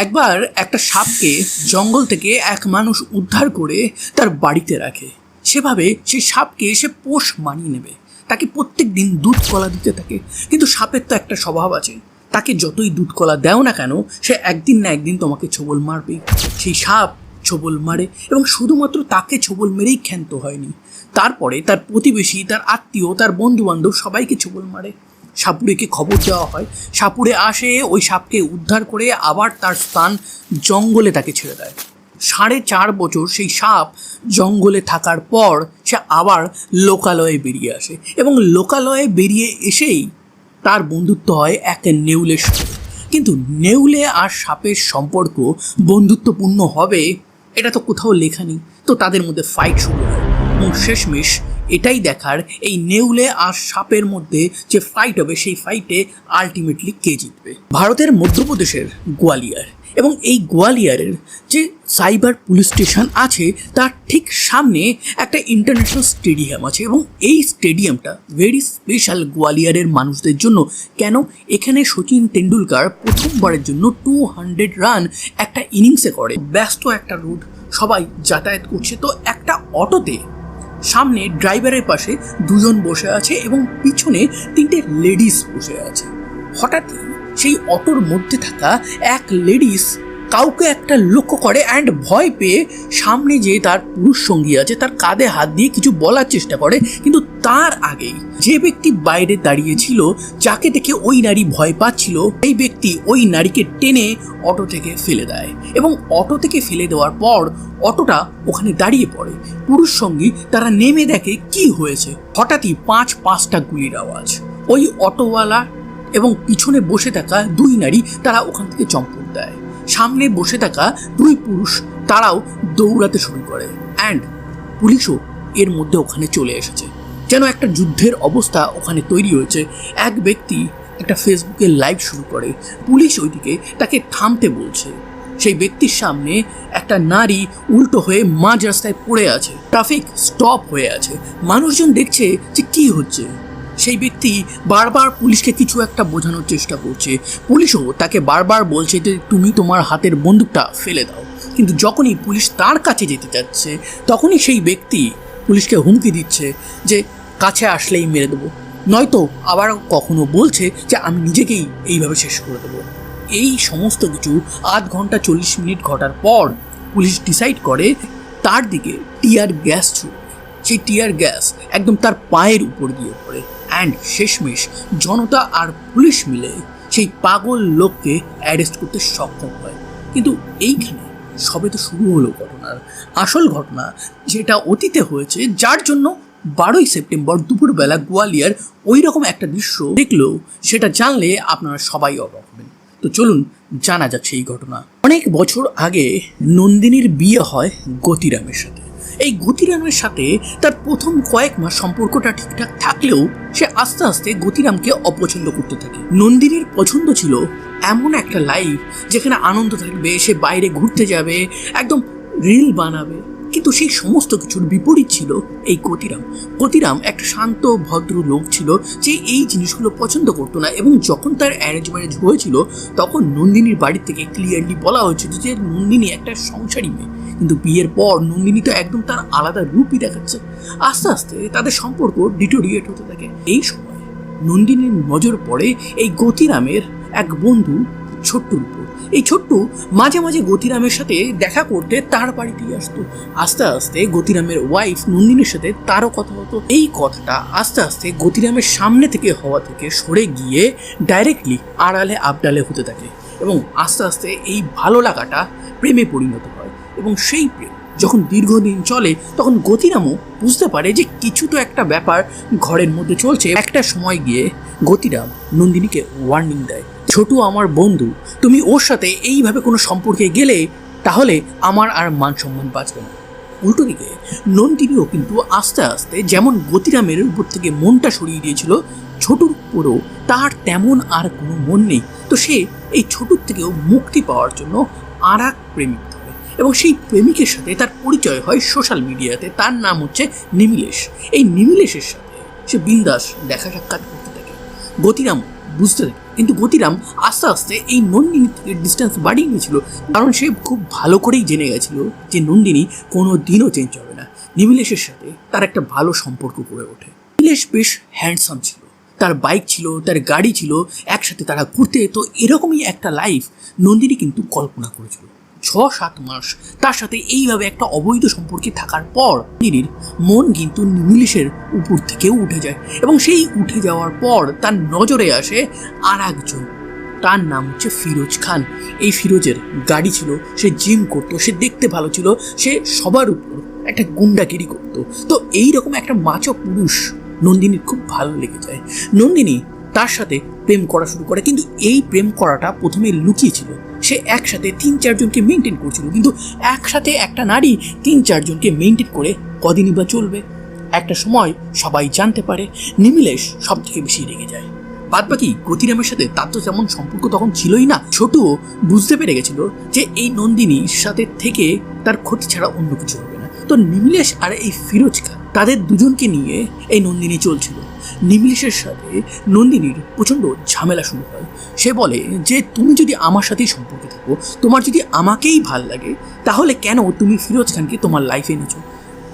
একবার একটা সাপকে জঙ্গল থেকে এক মানুষ উদ্ধার করে তার বাড়িতে রাখে। সেভাবে সেই সাপকে সে পোষ মানিয়ে নেবে। তাকে প্রত্যেক দিন দুধ কলা দিতে থাকে। কিন্তু সাপের তো একটা স্বভাব আছে। তাকে যতই দুধ কলা দেও না কেন, সে একদিন না একদিন তোমাকে ছবল মারবে সেই সাপ ছবল মারে এবং শুধুমাত্র তাকে ছবল মেরেই ক্ষান্ত হয়নি। তারপরে তার প্রতিবেশী, তার আত্মীয়, তার বন্ধু বান্ধব সবাইকে ছবল মারে। সাপুড়েকে খবর দেওয়া হয়। সাপুড়ে আসে, ওই সাপকে উদ্ধার করে আবার তার স্থান জঙ্গলে তাকে ছেড়ে দেয়। সাড়ে চার বছর সেই সাপ জঙ্গলে থাকার পর সে আবার লোকালয়ে বেরিয়ে আসে এবং লোকালয়ে বেরিয়ে এসেই তার বন্ধুত্ব হয় এক নেউলের সাথে। কিন্তু নেউলে আর সাপের সম্পর্ক বন্ধুত্বপূর্ণ হবে, এটা তো কোথাও লেখা নেই। তো তাদের মধ্যে ফাইট শুরু হয় এবং শেষমেশ এটাই দেখার এই নেউলে আর সাপের মধ্যে যে ফাইট হবে, সেই ফাইটে আলটিমেটলি কে জিতবে? ভারতের মধ্যপ্রদেশের গোয়ালিয়র। এবং এই গোয়ালিয়রের যে সাইবার পুলিশ স্টেশন আছে, তার ঠিক সামনে একটা ইন্টারন্যাশনাল স্টেডিয়াম আছে এবং এই স্টেডিয়ামটা ভেরি স্পেশাল গোয়ালিয়রের মানুষদের জন্য। কেন? এখানে সচিন তেন্ডুলকার প্রথমবারের জন্য টু হান্ড্রেড রান একটা ইনিংসে করে। ব্যস্ত একটা রুট সবাই যাতায়াত করছে। তো একটা অটোতে সামনে ড্রাইভারের পাশে দুজন বসে আছে এবং পিছনে তিনটে লেডিস বসে আছে। হঠাৎই সেই অটোর মধ্যে থাকা এক লেডিস কাউকে একটা লক্ষ্য করে অ্যান্ড ভয় পেয়ে সামনে যে তার পুরুষ সঙ্গী আছে, তার কাঁধে হাত দিয়ে কিছু বলার চেষ্টা করে, কিন্তু তার আগেই যে ব্যক্তি বাইরে দাঁড়িয়ে ছিল, যাকে দেখে ওই নারী ভয় পাচ্ছিল এই ব্যক্তি ওই নারীকে টেনে অটো থেকে ফেলে দেয় এবং অটো থেকে ফেলে দেওয়ার পর অটোটা ওখানে দাঁড়িয়ে পড়ে। পুরুষ সঙ্গী তারা নেমে দেখে কি হয়েছে। হঠাৎই পাঁচ পাঁচটা গুলির আওয়াজ। ওই অটোওয়ালা এবং পিছনে বসে থাকা দুই নারী তারা ওখান থেকে চম্পট দেয়। সামনে বসে থাকা দুই পুরুষ তারাও দৌড়াতে শুরু করে। অ্যান্ড পুলিশও এর মধ্যে ওখানে চলে এসেছে। যেন একটা যুদ্ধের অবস্থা ওখানে তৈরি হয়েছে। এক ব্যক্তি একটা ফেসবুকে লাইভ শুরু করে। পুলিশ ওইদিকে তাকে থামতে বলছে। সেই ব্যক্তির সামনে একটা নারী উল্টো হয়ে মাঝ রাস্তায় পড়ে আছে। ট্রাফিক স্টপ হয়ে আছে। মানুষজন দেখছে যে কি হচ্ছে। সেই ব্যক্তি বারবার পুলিশকে কিছু একটা বোঝানোর চেষ্টা করছে। পুলিশও তাকে বারবার বলছে যে, তুমি তোমার হাতের বন্দুকটা ফেলে দাও। কিন্তু যখনই পুলিশ তার কাছে যেতে যাচ্ছে, তখনই সেই ব্যক্তি পুলিশকে হুমকি দিচ্ছে যে, কাছে আসলেই মেরে দেবো। নয়তো আবার কখনো বলছে যে, আমি নিজেকেই এইভাবে শেষ করে দেবো। এই সমস্ত কিছু আধ ঘণ্টা চল্লিশ মিনিট ঘটার পর পুলিশ ডিসাইড করে, তার দিকে টিয়ার গ্যাস ছুড়বে সেই টিয়ার গ্যাস একদম তার পায়ের উপর গিয়ে পড়ে। অ্যান্ড শেষমেশ জনতা আর পুলিশ মিলে সেই পাগল লোককে অ্যারেস্ট করতে সক্ষম হয়। কিন্তু এইখানে সবে তো শুরু হলো ঘটনার। আসল ঘটনা যেটা অতীতে হয়েছে, যার জন্য বারোই সেপ্টেম্বর দুপুরবেলা গোয়ালিয়ার ওই রকম একটা দৃশ্য দেখলেও সেটা জানলে আপনারা সবাই অবাক হবেন। তো চলুন জানা যাচ্ছে এই ঘটনা। অনেক বছর আগে নন্দিনীর বিয়ে হয় গতিরামের সাথে। এই গতিরামের সাথে তার প্রথম কয়েক মাস সম্পর্কটা ঠিকঠাক থাকলেও সে আস্তে আস্তে গতিরামকে অপছন্দ করতে থাকে। নন্দিনীর পছন্দ ছিল এমন একটা লাইফ যেখানে আনন্দ থাকবে, সে বাইরে ঘুরতে যাবে, একদম রিল বানাবে। কিন্তু সেই সমস্ত কিছুর বিপরীত ছিল এই গতিরাম গতিরাম একটা শান্ত, ভদ্র লোক ছিল যে এই জিনিসগুলো পছন্দ করতো না এবং যখন তার অ্যারেঞ্জ ম্যারেজ হয়েছিল, তখন নন্দিনীর বাড়ি থেকে ক্লিয়ারলি বলা হয়েছিল যে নন্দিনী একটা সংসারী মেয়ে। কিন্তু বিয়ের পর নন্দিনী তো একদম তার আলাদা রূপই দেখাচ্ছে। আস্তে আস্তে তাদের সম্পর্ক ডিটোরিয়েট হতে থাকে। এই সময় নন্দিনীর নজর পড়ে এই গতিরামের এক বন্ধু ছোট্টুর উপর এই ছোট্টু মাঝে মাঝে গতিরামের সাথে দেখা করতে তার বাড়িতেই আসতো। আস্তে আস্তে গতিরামের ওয়াইফ নন্দিনীর সাথে তারও কথা হতো। এই কথাটা আস্তে আস্তে গতিরামের সামনে থেকে হওয়া থেকে সরে গিয়ে ডাইরেক্টলি আড়ালে আবডালে হতে থাকে এবং আস্তে আস্তে এই ভালো লাগাটা প্রেমে পরিণত হয় এবং সেই প্রেম যখন দীর্ঘদিন চলে, তখন গতিরামও বুঝতে পারে যে কিছু তো একটা ব্যাপার ঘরের মধ্যে চলছে। একটা সময় গিয়ে গতিরাম নন্দিনীকে ওয়ার্নিং দেয়। ছোটু আমার বন্ধু, তুমি ওর সাথে এইভাবে কোনো সম্পর্কে গেলে তাহলে আমার আর মান সম্মান বাঁচবে না। উল্টো দিকে নন্দিনীও কিন্তু আস্তে আস্তে যেমন গতিরামের উপর থেকে মনটা সরিয়ে দিয়েছিল, ছোটুর উপরও তার তেমন আর কোনো মন নেই। তো সে এই ছোটুর থেকেও মুক্তি পাওয়ার জন্য আর এক প্রেমিক ধরে এবং সেই প্রেমিকের সাথে তার পরিচয় হয় সোশ্যাল মিডিয়াতে। তার নাম হচ্ছে নিমিলেশ। এই নিমিলেশের সাথে সে বিন্দাস দেখা সাক্ষাৎ করতে থাকে। গতিরাম বুঝতে থাকে কিন্তু গতিরাম আস্তে আস্তে এই নন্দিনী থেকে ডিস্টেন্স বাড়িয়ে নিয়েছিল, কারণ সে খুব ভালো করেই জেনে গেছিল যে নন্দিনী কোনো দিনও চেঞ্জ হবে না। নিমিলেশের সাথে তার একটা ভালো সম্পর্ক গড়ে ওঠে। নিমিলেশ বেশ হ্যান্ডসাম ছিল। তার বাইক ছিল, তার গাড়ি ছিল, একসাথে তারা ঘুরতে তো এরকমই একটা লাইফ নন্দিনী কিন্তু কল্পনা করেছিল। ছ সাত মাস। তার সাথে এইভাবে একটা অবৈধ সম্পর্কে থাকার পর নিরির মন কিন্তু নিমিলেশের উপর থেকেও উঠে যায় এবং সেই উঠে যাওয়ার পর তার নজরে আসে আর একজন তার নাম হচ্ছে ফিরোজ খান। এই ফিরোজের গাড়ি ছিল, সে জিম করতো, সে দেখতে ভালো ছিল, সে সবার উপর একটা গুন্ডাগিরি করতো। তো এই রকম একটা মাচক পুরুষ নন্দিনীর খুব ভালো লেগে যায়। নন্দিনী তার সাথে প্রেম করা শুরু করে, কিন্তু এই প্রেম করাটা প্রথমে লুকিয়েছিল সে একসাথে তিন চারজনকে মেনটেন করছিল। কিন্তু একসাথে একটা নারী তিন চারজনকে মেনটেন করে কদিনই বা চলবে? একটা সময় সবাই জানতে পারে, নিমিলেশ সব থেকে বেশি রেগে যায়। বাদ বাকি গতিরামের সাথে তার তো তেমন সম্পর্ক তখন ছিলই না। ছোটও বুঝতে পেরে গেছিল যে এই নন্দিনীর সাথে থেকে তার ক্ষতি ছাড়া অন্য কিছু হবে না। তো নিমিলেশ আর এই ফিরোজকা, তাদের দুজনকে নিয়ে এই নন্দিনী চলছিল। নিমিলেশের সাথে নন্দিনীর প্রচণ্ড ঝামেলা শুরু হয়। সে বলে, যে তুমি যদি আমার সাথেই সম্পর্কে থাকো, তোমার যদি আমাকেই ভালো লাগে, তাহলে কেন তুমি ফিরোজ খানকে তোমার লাইফে এনেছো?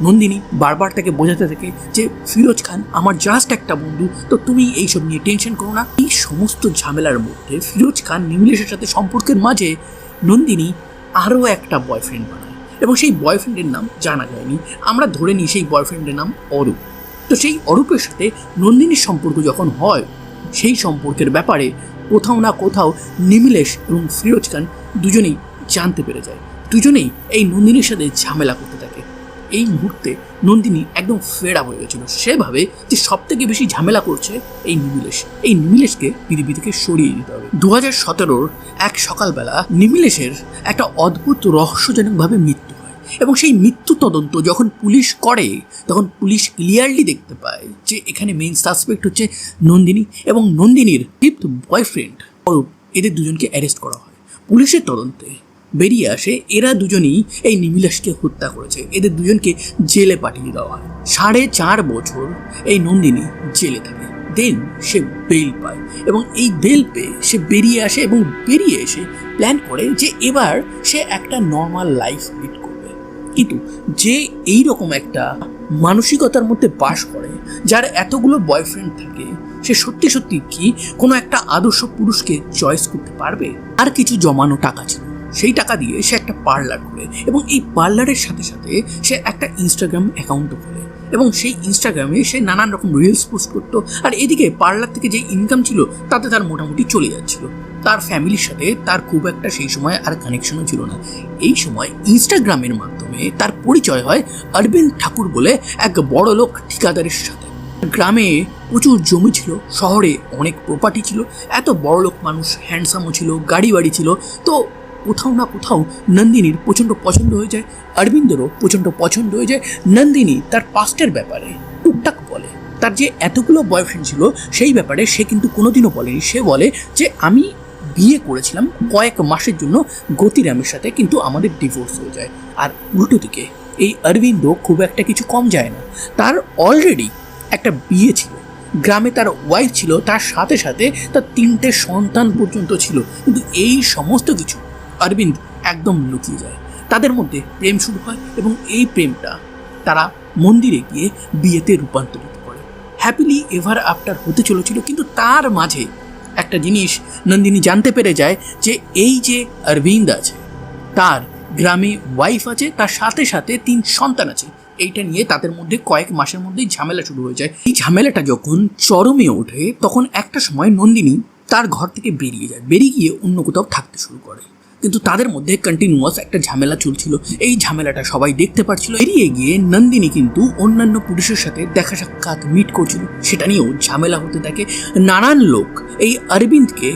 নন্দিনী বারবার তাকে বোঝাতে থাকে যে, ফিরোজ খান আমার জাস্ট একটা বন্ধু, তো তুমি এইসব নিয়ে টেনশন করো না। এই সমস্ত ঝামেলার মধ্যে ফিরোজ খান নিমিলেশের সাথে সম্পর্কের মাঝে নন্দিনী আরও একটা বয়ফ্রেন্ড বানায়। এবং সেই বয়ফ্রেন্ডের নাম জানা যায়নি। আমরা ধরে নিই সেই বয়ফ্রেন্ডের নাম অরূপ। তো সেই অরূপের সাথে নন্দিনীর সম্পর্ক যখন হয়, সেই সম্পর্কের ব্যাপারে কোথাও না কোথাও নিমিলেশ এবং ফিরোজ খান দুজনেই জানতে পেরে যায়। দুজনেই এই নন্দিনীর সাথে ঝামেলা করতে থাকে। এই মুহূর্তে নন্দিনী একদম ফেরা হয়ে গেছিল। সেভাবে যে সব থেকে বেশি ঝামেলা করছে এই নিমিলেশ। এই নিমিলেশকে পৃথিবী থেকে সরিয়ে দিতে হবে। দু হাজার সতেরোর এক সকালবেলা নিমিলেশের একটা অদ্ভুত রহস্যজনকভাবে মৃত্যু। এবং সেই মৃত্যু তদন্ত যখন পুলিশ করে, তখন পুলিশ ক্লিয়ারলি দেখতে পায় যে এখানে মেইন সাসপেক্ট হচ্ছে নন্দিনী এবং নন্দিনীর ফিফথ বয়ফ্রেন্ড অরূপ এদের দুজনকে অ্যারেস্ট করা হয়। পুলিশের তদন্তে বেরিয়ে আসে, এরা দুজনই এই নিমিলাসকে হত্যা করেছে। এদের দুজনকে জেলে পাঠিয়ে দেওয়া হয়। সাড়ে চার বছর এই নন্দিনী জেলে থাকে। দেন সে বেল পায় এবং এই বেল পেয়ে সে বেরিয়ে আসে এবং বেরিয়ে এসে প্ল্যান করে যে এবার সে একটা নর্মাল লাইফ লিড কিন্তু যে এই রকম একটা মানসিকতার মধ্যে বাস করে, যার এতগুলো বয়ফ্রেন্ড থাকে, সে সত্যি সত্যি কি কোনো একটা আদর্শ পুরুষকে চয়েস করতে পারবে? আর কিছু জমানো টাকা ছিল, সেই টাকা দিয়ে সে একটা পার্লার খোলে এবং এই পার্লারের সাথে সাথে সে একটা ইনস্টাগ্রাম অ্যাকাউন্টও খোলে। এবং সেই ইনস্টাগ্রামে সে নানান রকম রিলস পোস্ট করতো। আর এদিকে পার্লার থেকে যে ইনকাম ছিল, তাতে তার মোটামুটি চলে যাচ্ছিল। তার ফ্যামিলির সাথে তার খুব একটা সেই সময় আর কানেকশনও ছিল না। এই সময় ইনস্টাগ্রামের মাধ্যমে তার পরিচয় হয় অরবিন্দ ঠাকুর বলে এক বড় লোক ঠিকাদারের সাথে। গ্রামে প্রচুর জমি ছিল, শহরে অনেক প্রপার্টি ছিল, এত বড় লোক মানুষ হ্যান্ডসামও ছিল, গাড়ি বাড়ি ছিল। তো কোথাও না কোথাও নন্দিনীর প্রচণ্ড পছন্দ হয়ে যায়, অরবিন্দেরও প্রচণ্ড পছন্দ হয়ে যায়। নন্দিনী তার পাস্টের ব্যাপারে টুকটাক বলে। তার যে এতগুলো বয়ফ্রেন্ড ছিল, সেই ব্যাপারে সে কিন্তু কোনোদিনও বলেনি। সে বলে যে, আমি বিয়ে করেছিলাম কয়েক মাসের জন্য, গতিরামের সাথে কিন্তু আমাদের ডিভোর্স হয়ে যায়। আর উল্টো দিকে, এই অরবিন্দ খুব একটা কিছু কম যায় না। তার অলরেডি একটা বিয়ে ছিল। গ্রামে তার ওয়াইফ ছিল, তার সাথে সাথে তার তিনটে সন্তান পর্যন্ত ছিল। কিন্তু এই সমস্ত কিছু অরবিন্দ একদম লুকিয়ে যায়। তাদের মধ্যে প্রেম শুরু হয় এবং এই প্রেমটা তারা মন্দিরে গিয়ে বিয়েতে রূপান্তরিত করে। হ্যাপিলি এভার আফটার হতে চলেছিল, কিন্তু তার মাঝে একটা জিনিস নন্দিনী জানতে পেরে যায় যে এই যে অরবিন্দ আছে, তার গ্রামে ওয়াইফ আছে, তার সাথে সাথে তিন সন্তান আছে। এইটা নিয়ে তাদের মধ্যে কয়েক মাসের মধ্যেই ঝামেলা শুরু হয়ে যায়। এই ঝামেলাটা যখন চরমে ওঠে, তখন একটা সময় নন্দিনী তার ঘর থেকে বেরিয়ে যায়, বেরিয়ে গিয়ে অন্য কোথাও থাকতে শুরু করে। কিন্তু তাদের মধ্যে কন্টিনিউয়াস একটা ঝামেলা চলছিল। এই ঝামেলাটা সবাই দেখতে পাচ্ছিল এড়িয়ে গিয়ে নন্দিনী কিন্তু অন্যান্য পুরুষের সাথে দেখা সাক্ষাৎ মিট করছিল। সেটা নিয়েও ঝামেলা হতে থাকে। নানান লোক এই অরবিন্দকে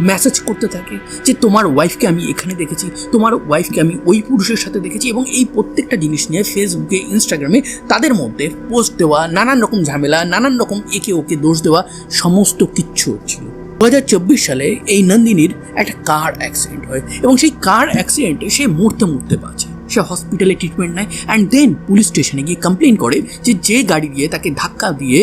মেসেজ করতে থাকে যে, তোমার ওয়াইফকে আমি এখানে দেখেছি। তোমার ওয়াইফকে আমি ওই পুরুষের সাথে দেখেছি। এবং এই প্রত্যেকটা জিনিস নিয়ে ফেসবুকে ইনস্টাগ্রামে তাদের মধ্যে পোস্ট দেওয়া, নানান রকম ঝামেলা, নানান রকম একে ওকে দোষ দেওয়া, সমস্ত কিচ্ছু হচ্ছিল। দু হাজার চব্বিশ সালে এই নন্দিনীর একটা কার অ্যাক্সিডেন্ট হয় এবং সেই কার অ্যাক্সিডেন্টে সে মরতে মরতে বাঁচে। সে হসপিটালে ট্রিটমেন্ট নেয় অ্যান্ড দেন পুলিশ স্টেশনে গিয়ে কমপ্লেন করে যে যে গাড়ি দিয়ে তাকে ধাক্কা দিয়ে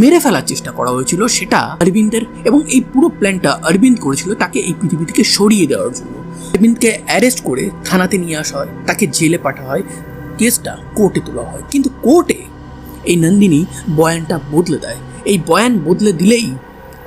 মেরে ফেলার চেষ্টা করা হয়েছিল সেটা অরবিন্দের এবং এই পুরো প্ল্যানটা অরবিন্দ করেছিল তাকে এই পৃথিবী থেকে সরিয়ে দেওয়ার জন্য। অরবিন্দকে অ্যারেস্ট করে থানাতে নিয়ে আসা হয়, তাকে জেলে পাঠা হয়, কেসটা কোর্টে তোলা হয়। কিন্তু কোর্টে এই নন্দিনী বয়ানটা বদলে দেয়। এই বয়ান বদলে দিলেই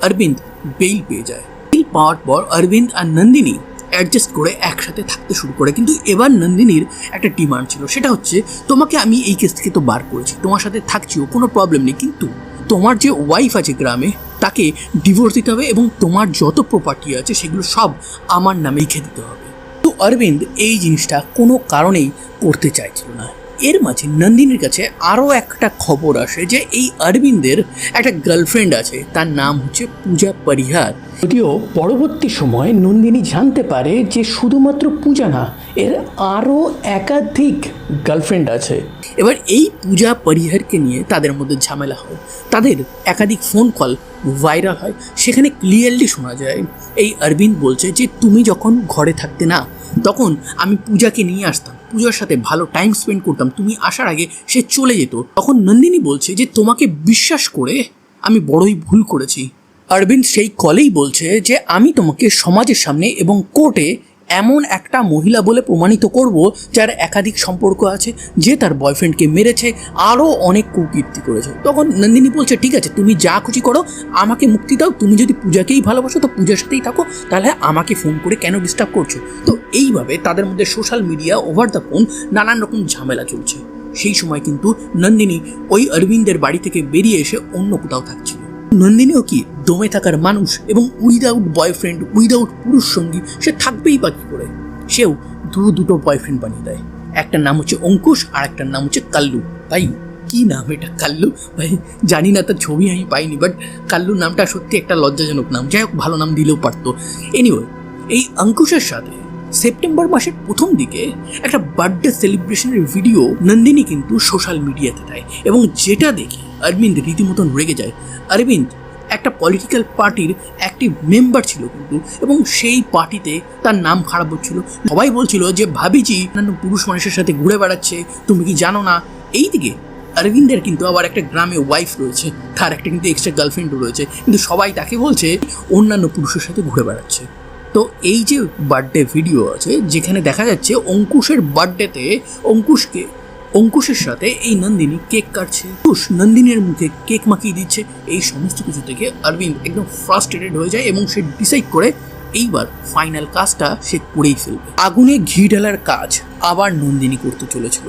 অরবিন্দ বেইল পেয়ে যায়। বেইল পাওয়ার পর অরবিন্দ আর নন্দিনী অ্যাডজাস্ট করে একসাথে থাকতে শুরু করে। কিন্তু এবার নন্দিনীর একটা ডিমান্ড ছিল। সেটা হচ্ছে, তোমাকে আমি এই কেস থেকে তো বার করেছি। তোমার সাথে থাকছিও, কোনো প্রবলেম নেই। কিন্তু তোমার যে ওয়াইফ আছে গ্রামে, তাকে ডিভোর্স দিতে হবে এবং তোমার যত প্রপার্টি আছে, সেগুলো সব আমার নামে লিখে দিতে হবে। তো অরবিন্দ এই জিনিসটা কোনো কারণেই করতে চাইছিল না। এর মাঝে নন্দিনীর কাছে আরও একটা খবর আসে যে এই অরবিন্দের একটা গার্লফ্রেন্ড আছে, তার নাম হচ্ছে পূজা পরিহার। যদিও পরবর্তী সময় নন্দিনী জানতে পারে যে শুধুমাত্র পূজা না, এর আরও একাধিক গার্লফ্রেন্ড আছে। এবার এই পূজা পরিহারকে নিয়ে তাদের মধ্যে ঝামেলা হয়। তাদের একাধিক ফোন কল ভাইরাল হয়। সেখানে ক্লিয়ারলি শোনা যায়, এই অরবিন্দ বলছে যে, তুমি যখন ঘরে থাকতে না, তখন আমি পূজাকে নিয়ে আসতাম। পূজার সাথে ভালো টাইম স্পেন্ড করতাম, তুমি আসার আগে সে চলে যেত। তখন নন্দিনী বলছে যে, তোমাকে বিশ্বাস করে আমি বড়ই ভুল করেছি। অরবিন্দ সেই কলেই বলছে যে, আমি তোমাকে সমাজের সামনে এবং কোর্টে এমন একটা মহিলা বলে প্রমাণিত করব যার একাধিক সম্পর্ক আছে, যে তার বয়ফ্রেন্ডকে মেরেছে, আরও অনেক কুকীর্তি করেছে। তখন নন্দিনী বলছে, ঠিক আছে, তুমি যা খুশি করো, আমাকে মুক্তি দাও। তুমি যদি পূজাকেই ভালোবাসো, তো পূজার সাথেই থাকো। তাহলে আমাকে ফোন করে কেন ডিস্টার্ব করছ? তো এইভাবে তাদের মধ্যে social media over the phone নানান রকম ঝামেলা চলছে। সেই সময় কিন্তু নন্দিনী ওই অরবিন্দের বাড়ি থেকে বেরিয়ে এসে অন্য কোথাও থাকছিল নন্দিনীও কি দমে থাকার মানুষ এবং উইদাউট বয়ফ্রেন্ড উইদাউট পুরুষ সঙ্গী, সে থাকবেই বা কী করে? সেও দু দুটো বয়ফ্রেন্ড বানিয়ে দেয়। একটার নাম হচ্ছে অঙ্কুশ আর একটার নাম হচ্ছে কাল্লু। ভাই, কি নাম এটা কাল্লু? ভাই, জানি না, তার ছবি আমি পাইনি বাট কাল্লু নামটা সত্যি একটা লজ্জাজনক নাম। যাই হোক, ভালো নাম দিলেও পারতো। এনিওয়ে এই অঙ্কুশের সাথে সেপ্টেম্বর মাসের প্রথম দিকে একটা বার্থডে সেলিব্রেশনের ভিডিও নন্দিনী কিন্তু সোশ্যাল মিডিয়াতে দেয় এবং যেটা দেখে অরবিন্দ রীতিমতন রেগে যায়। অরবিন্দ একটা পলিটিক্যাল পার্টির অ্যাক্টিভ মেম্বার ছিল কিন্তু এবং সেই পার্টিতে তার নাম খারাপ হচ্ছিল। সবাই বলছিল যে, ভাবিজি, অন্যান্য পুরুষ মানুষের সাথে ঘুরে বেড়াচ্ছে, তুমি কি জানো না? এইদিকে অরবিন্দের কিন্তু আবার একটা গ্রামে ওয়াইফ রয়েছে, তার একটা কিন্তু এক্সট্রা গার্লফ্রেন্ডও রয়েছে। কিন্তু সবাই তাকে বলছে, অন্যান্য পুরুষের সাথে ঘুরে বেড়াচ্ছে। তো এই যে বার্থডে ভিডিও আছে, যেখানে দেখা যাচ্ছে অঙ্কুশের বার্থডেতে অঙ্কুশকে অঙ্কুশের সাথে এই নন্দিনী কেক কাটছে। অঙ্কুশ নন্দিনীর মুখে কেক মাখিয়ে দিচ্ছে। এই সমস্ত কিছু থেকে অরবিন্দ একদম ফ্রাস্ট্রেটেড হয়ে যায় এবং সে ডিসাইড করে এইবার ফাইনাল কাজটা সে করেই ফেলবে। আগুনে ঘি ঢালার কাজ আবার নন্দিনী করতে চলেছিল।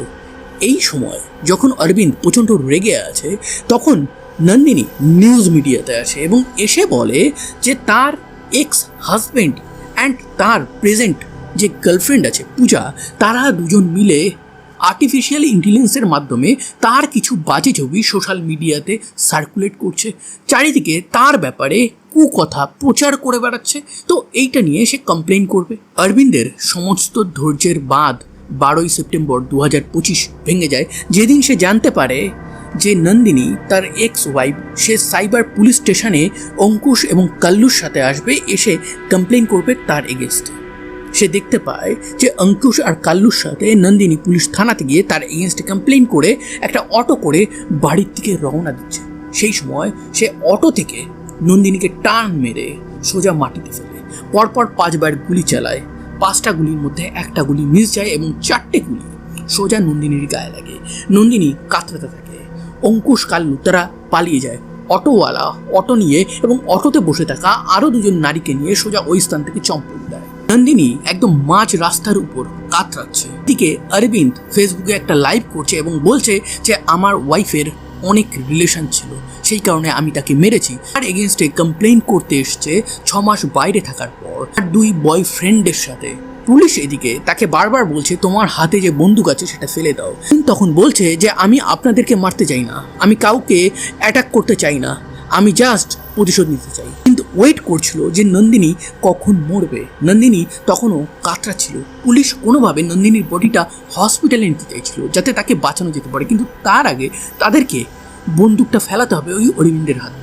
এই সময় যখন অরবিন্দ প্রচণ্ড রেগে আছে, তখন নন্দিনী নিউজ মিডিয়াতে আসে এবং এসে বলে যে তার এক্স হাজবেন্ড অ্যান্ড তার প্রেজেন্ট যে গার্লফ্রেন্ড আছে পূজা, তারা দুজন মিলে আর্টিফিশিয়াল ইন্টেলিজেন্সের মাধ্যমে তার কিছু বাজে ছবি সোশ্যাল মিডিয়াতে সার্কুলেট করছে। চারিদিকে তার ব্যাপারে কুকথা, প্রচার করে বেড়াচ্ছে। তো এইটা নিয়ে সে কমপ্লেন করবে। অরবিন্দের সমস্ত ধৈর্যের বাঁধ বারোই সেপ্টেম্বর দু হাজার পঁচিশ ভেঙে যায়। যেদিন সে জানতে পারে যে নন্দিনী তার এক্স ওয়াইফ সে সাইবার পুলিশ স্টেশনে অঙ্কুশ এবং কাল্লুর সাথে আসবে, এসে কমপ্লেন করবে তার এগেনস্টে সে দেখতে পায় যে অঙ্কুশ আর কাল্লুর সাথে নন্দিনী পুলিশ থানাতে গিয়ে তার এগেনস্টে কমপ্লেন করে একটা অটো করে বাড়ির দিকে রওনা দিচ্ছে। সেই সময় সে অটো থেকে নন্দিনীকে টান মেরে সোজা মাটিতে ফেলে। পরপর পাঁচবার গুলি চালায়। পাঁচটা গুলির মধ্যে একটা গুলি মিস যায় এবং চারটে গুলি সোজা নন্দিনীর গায়ে লাগে। নন্দিনী কাতরাতে থাকে। অঙ্কুশ, কাল্লু তারা পালিয়ে যায়। অটোওয়ালা অটো নিয়ে এবং অটোতে বসে থাকা আরও দুজন নারীকে নিয়ে সোজা ওই স্থান থেকে চম্পট দেয়। নন্দিনী একদম মাঝ রাস্তার উপর কাতরাচ্ছে। দিকে অরবিন্দ ফেসবুকে একটা লাইভ করছে এবং বলছে যে, আমার ওয়াইফের অনেক রিলেশন ছিল, সেই কারণে আমি তাকে মেরেছি। আর এগেনস্টে কমপ্লেন করতে এসছে ছ মাস বাইরে থাকার পর। আর দুই বয়ফ্রেন্ডের সাথে। পুলিশ এদিকে তাকে বারবার বলছে, তোমার হাতে যে বন্দুক আছে, সেটা ফেলে দাও। তখন বলছে যে, আমি আপনাদেরকে মারতে চাই না। আমি কাউকে অ্যাটাক করতে চাই না। আমি জাস্ট প্রতিশোধ নিতে চাই। ওয়েট করছিল যে নন্দিনী কখন মরবে। নন্দিনী তখনও কাতরাচ্ছিল পুলিশ কোনোভাবে নন্দিনীর বডিটা হসপিটালে নিতে চাইছিল যাতে তাকে বাঁচানো যেতে পারে। কিন্তু তার আগে তাদেরকে বন্দুকটা ফেলাতে হবে ওই অরবিন্দের হাত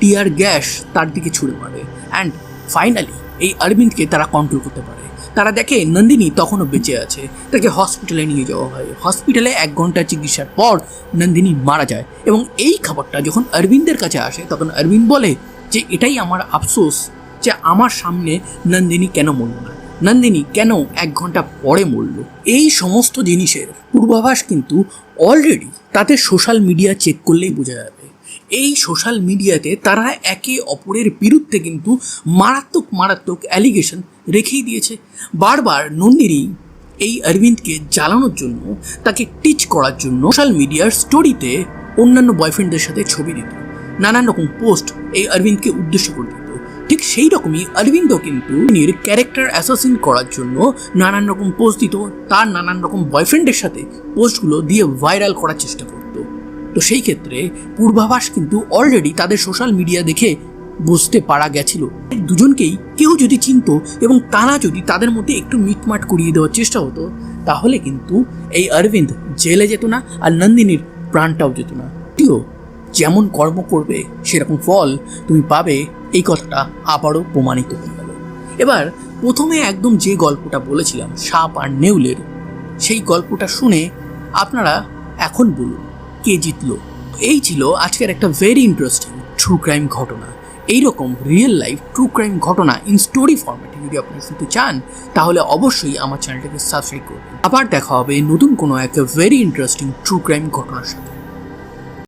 টিয়ার গ্যাস তার দিকে ছুড়ে মারে অ্যান্ড ফাইনালি এই অরবিন্দকে তারা কন্ট্রোল করতে পারে। তারা দেখে নন্দিনী তখনও বেঁচে আছে। তাকে হসপিটালে নিয়ে যাওয়া হয়। হসপিটালে এক ঘণ্টা চিকিৎসার পর নন্দিনী মারা যায় এবং এই খবরটা যখন অরবিন্দের কাছে আসে তখন অরবিন্দ বলে যে এটাই আমার আফসোস যে আমার সামনে নন্দিনী কেন মরল না? নন্দিনী কেন এক ঘণ্টা পরে মরল? এই সমস্ত জিনিসের পূর্বাভাস কিন্তু অলরেডি তাদের সোশ্যাল মিডিয়া চেক করলেই বোঝা যাবে। এই সোশ্যাল মিডিয়াতে তারা একে অপরের বিরুদ্ধে কিন্তু মারাত্মক মারাত্মক অ্যালিগেশন রেখেই দিয়েছে। বারবার নন্দিনী এই অরবিন্দকে জ্বালানোর জন্য, তাকে টিচ করার জন্য সোশ্যাল মিডিয়ার স্টোরিতে অন্যান্য বয়ফ্রেন্ডদের সাথে ছবি দিত। নানান রকম পোস্ট এই অরবিন্দকে উদ্দেশ্য করে দিত। ঠিক সেই রকমই অরবিন্দ কিন্তু নির ক্যারেক্টার অ্যাসাসিন করার জন্য নানান রকম পোস্ট দিত। তার নানান রকম বয়ফ্রেন্ডের সাথে পোস্টগুলো দিয়ে ভাইরাল করার চেষ্টা করতো। তো সেই ক্ষেত্রে পূর্বাভাস কিন্তু অলরেডি তাদের সোশ্যাল মিডিয়া দেখে বুঝতে পারা গেছিল। দুজনকেই কেউ যদি চিনত এবং তারা যদি তাদের মধ্যে একটু মিটমাট করিয়ে দেওয়ার চেষ্টা হতো, তাহলে কিন্তু এই অরবিন্দ জেলে যেত না আর নন্দিনীর প্রাণটাও যেত না। যেমন কর্ম করবে, সেরকম ফল তুমি পাবে। এই কথাটা আবারও প্রমাণিত হয়ে গেল। এবার প্রথমে একদম যে গল্পটা বলেছিলাম, সাপ আর নেউলের, সেই গল্পটা শুনে আপনারা এখন বলুন, কে জিতল? এই ছিল আজকের একটা ভেরি ইন্টারেস্টিং ট্রু ক্রাইম ঘটনা। এইরকম রিয়েল লাইফ ট্রু ক্রাইম ঘটনা ইন স্টোরি ফরম্যাটে যদি আপনি শুনতে চান, তাহলে অবশ্যই আমার চ্যানেলটাকে সাবস্ক্রাইব করবেন। আবার দেখা হবে নতুন কোনো একটা ভেরি ইন্টারেস্টিং ট্রু ক্রাইম ঘটনার সাথে।